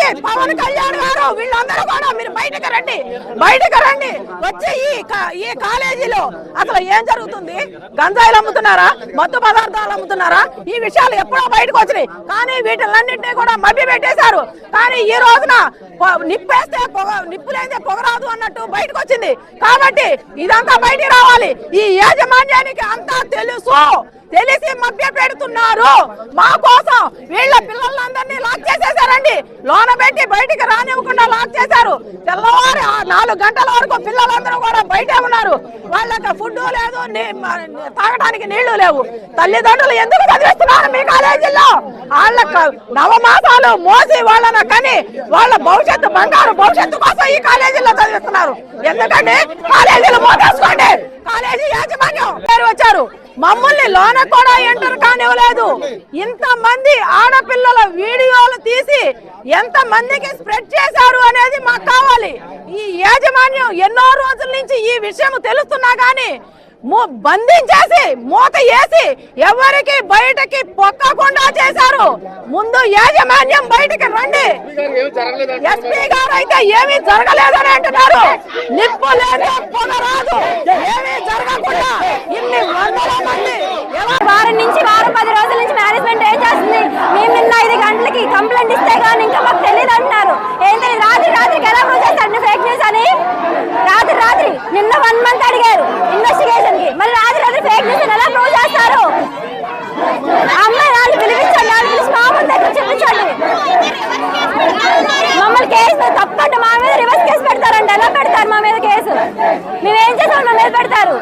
కాబట్టి పవన్ కళ్యాణ్ గారు వీళ్ళందరూ కూడా మీరు బయటకు రండి. బయటకు రండి. వచ్చి ఈ ఈ కాలేజీలో అసలు ఏం జరుగుతుంది? గంజాయిలు అమ్ముతున్నారా? మత్తు పదార్థాలు అమ్ముతున్నారా? ఈ విషయాలు ఎప్పుడో బయటకు వచ్చినాయి. కానీ వీటిలన్నింటినీ కూడా మభ్య పెట్టేశారు. కానీ ఈ రోజున నిప్పేస్తే పొగ నిప్పు లేదే పొగరాదు అన్నట్టు బయటకు వచ్చింది. కాబట్టి ఇదంతా బయటికి రావాలి. ఈ యాజమాన్యానికి అంతా తెలుసు. తెలిసి మభ్య పెడుతున్నారు. మా కోసం వీళ్ళ పిల్లలందరినీ లాక్ చేసేసారండి లోన పెట్టి బయటికి రానివ్వకుండా లాక్ చేశారు. తెల్లవారు నాలుగు గంటల వరకు పిల్లలందరూ కూడా బయటే ఉన్నారు. వాళ్ళకి ఫుడ్ లేదు తాగడానికి నీళ్ళు లేవు. తల్లిదండ్రులు ఎందుకు చదివిస్తున్నారు మీ కాలేజీలో వాళ్ళ నవమాసాలు మోసి వాళ్ళని కని వాళ్ళ భవిష్యత్తు బంగారు భవిష్యత్తు కోసం ఈ కాలేజీలో చదివిస్తున్నారు. ఎందుకంటే కాలేజీలు మోసేసుకోండి. కాలేజీ యాజమాన్యం పేరు వచ్చారు. మమ్మల్ని లోన కూడా ఎంటర్ కానివ్వలేదు. ఇంత మంది ఆడపిల్లల వీడియోలు తీసి ఎంత మందికి స్ప్రెడ్ చేశారు అనేది మాకు కావాలి. ఈ యాజమాన్యం ఎన్నో రోజుల నుంచి ఈ విషయం తెలుస్తున్నా గానీ బంధించేసి మూత వేసి ఎవరికి బయటకి పొక్కకుండా చేశారు. ముందు యాజమాన్యం బయటకి రండి. ఎస్పీ గారు అయితే ఏమీ జరగలేదని అంటున్నారు. నిప్పు లేదు పొగ రాదు. పెడతారండి ఎలా పెడతారు మా మీద కేసు? మేమేం చేసాం మా మీద పెడతారు.